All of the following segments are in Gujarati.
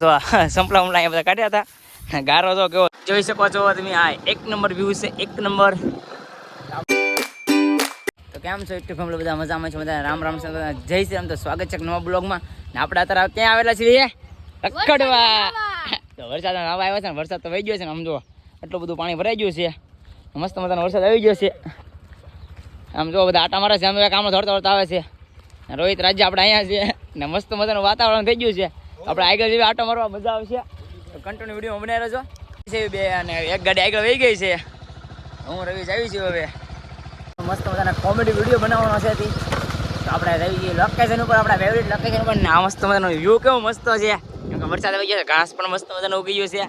તો સંપલા ઉમલા અહીંયા બધા કાઢ્યા હતા. ગારો તો કેવો જોઈ શકો છો તમે આ એક નંબર વ્યૂ છે એક નંબર. તો કેમ છો એટલું ફેમિલી બધા મજામાં છે? બધા રામ રામ છે બધા જય શ્રી રામ. તો સ્વાગત છે નવા બ્લોગમાં. ને આપણે અત્યારે ક્યાં આવેલા છીએ? રખડવા. તો વરસાદ આવા આવ્યો છે ને વરસાદ તો વહી ગયો છે ને આમ જો એટલું બધું પાણી ભરાઈ ગયું છે. મસ્ત મજાનો વરસાદ આવી ગયો છે. આમ જો બધા આટા મારે છે અમે કામ દોડતા દોડતા આવે છે. રોહિત રાજ્ય આપણે અહીંયા છે. ને મસ્ત મજાનું વાતાવરણ થઈ ગયું છે. આપણે આગળ જેવી આટો મારવા મજા આવશે. કન્ટિન્યુ વીડિયો બનાવી રહેજો. છે બે અને એક ગાડી આગળ વહી ગઈ છે. હું રવિ આવી છું હવે. મસ્ત મજાના કોમેડી વીડિયો બનાવવાનો છે તી. આપણે રવિ લોકેશન ઉપર, આપણા ફેવરિટ લોકેશન ઉપર. ના મસ્ત મજાનો વ્યૂ કેવો મસ્ત છે. કેમ કે વરસાદ આવી ગયો છે, ઘાસ પણ મસ્ત મજાનો ઉગી ગયો છે.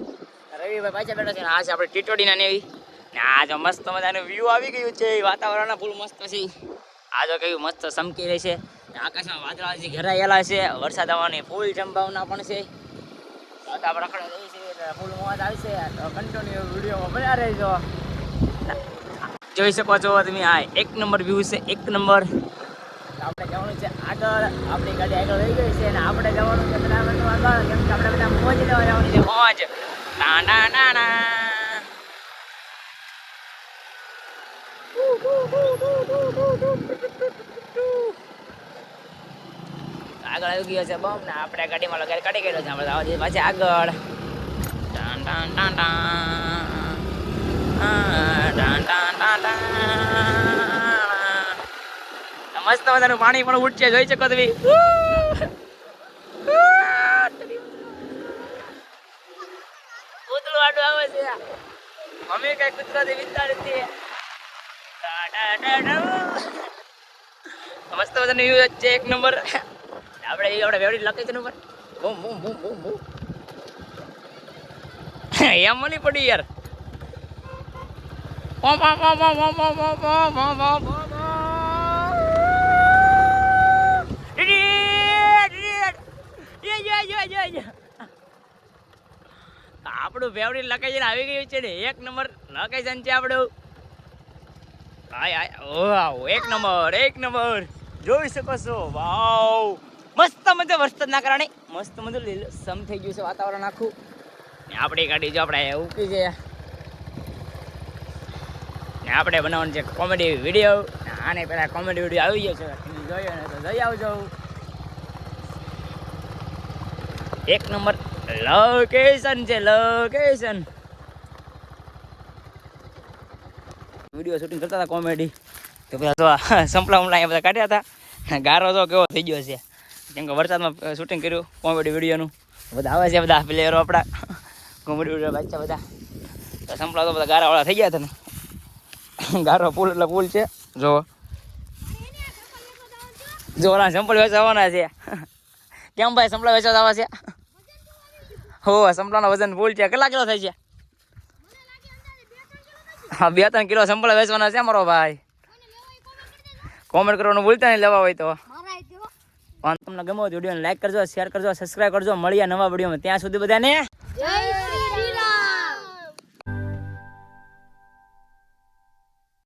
રવિભાઈ પાછા બેઠા છે આ છે આપણે ટીટોડીના નેવી. ને આ જો મસ્ત મજાનું વ્યૂ આવી ગયું છે. વાતાવરણ ફૂલ મસ્ત છે. આ જો કેવું મસ્ત ચમકી રહી છે. ને આકાશમાં વાદળાથી ઘેરાયેલા છે. વરસાદ આવવાની ફૂલ સંભાવના પણ છે. આપણે એટલે ફૂલ મોજ છે. તો કન્ટિન્યુ વિડીયોમાં બન્યા રહેજો. જોઈ શકો છો તમે, આ એક નંબર વ્યૂ છે, એક નંબર. આપણે જવાનું છે આગળ. આપણી ગાડી આગળ રહી ગઈ છે અને આપણે જવાનું છે આપણે બધા મોજ લેવા જવાનું છે, મોજ. ટા ટા ટા ટા. આગળ આવી ગયો છે બમ ને આપણે ગાડીમાં લગાડી કાઢી ગયેલો છે. આપણે આવવા પાછી આગળ. ટાન ટાન ટાન ટાન. ટાન ટાન. મસ્ત મજાનું પાણી પણ ઉઠશે જોઈ શકો તમે. આડું આવે છે. મમ્મી કઈ કુદરતી ટા ટા. મસ્ત મજાનું વ્યૂ છે એક નંબર. આપણે એ આપણે લખી લોકેશન ઉપર બૂમ બૂમ બૂમ બૂમ બૂમ એમ મળી પડી યાર પો પો પો પો. ડીડીડ, ડીડીડ. યે, યે, યે, યે, યે. આપણું ફેવરિટ લોકેશન આવી ગયું છે ને એક નંબર લોકેશન છે આપણું હાય હાય વાવ એક નંબર એક નંબર જોઈ શકો છો વાવ મસ્ત મજા વરસાદના કારણે. મસ્ત મજા લીલુંછમ થઈ ગયું છે વાતાવરણ આખું. ને આપણી ગાડી જો આપણે ઉકી છે. ને આપણે બનાવવાનું છે કોમેડી વીડિયો આને પેલા કોમેડી વીડિયો આવી ગયો છે. જોયો ને તો જઈ આવજો. એક નંબર લોકેશન છે લોકેશન વીડિયો શૂટિંગ કરતા હતા કોમેડી તો પેલા તો સંપલા ઉમલા અહીંયા બધા કાઢ્યા હતા. ગારો તો કેવો થઈ ગયો છે. કેમ કે વરસાદમાં શૂટિંગ કર્યું કોમેડી વિડીયોનું. બધા આવે છે, બધા પ્લેયરો આપણા. કોમેડી વીડિયો બાચ્ચા બધા. તો સંભળા તો બધા ગારાવાળા થઈ ગયા હતા ને. ગારો પુલ, એટલે પુલ છે. જો જો ઓલા વેચાવાના છે. કેમ ભાઈ સંભળા વેચવા આવા છે? હો સંભળાનો વજન ફૂલ છે. કેટલા કિલો થાય છે? હા, બે ત્રણ કિલો સંભળા વેચવાના છે મારો ભાઈ. કોમેન્ટ કરવાનું ભૂલતા નહીં, લેવા હોય તો. તમને ગમો વિડીયોને લાઈક કરજો શેર કરજો સબસ્ક્રાઈબ કરજો. મળીએ નવા વિડીયોમાં. ત્યાં સુધી બધાને જય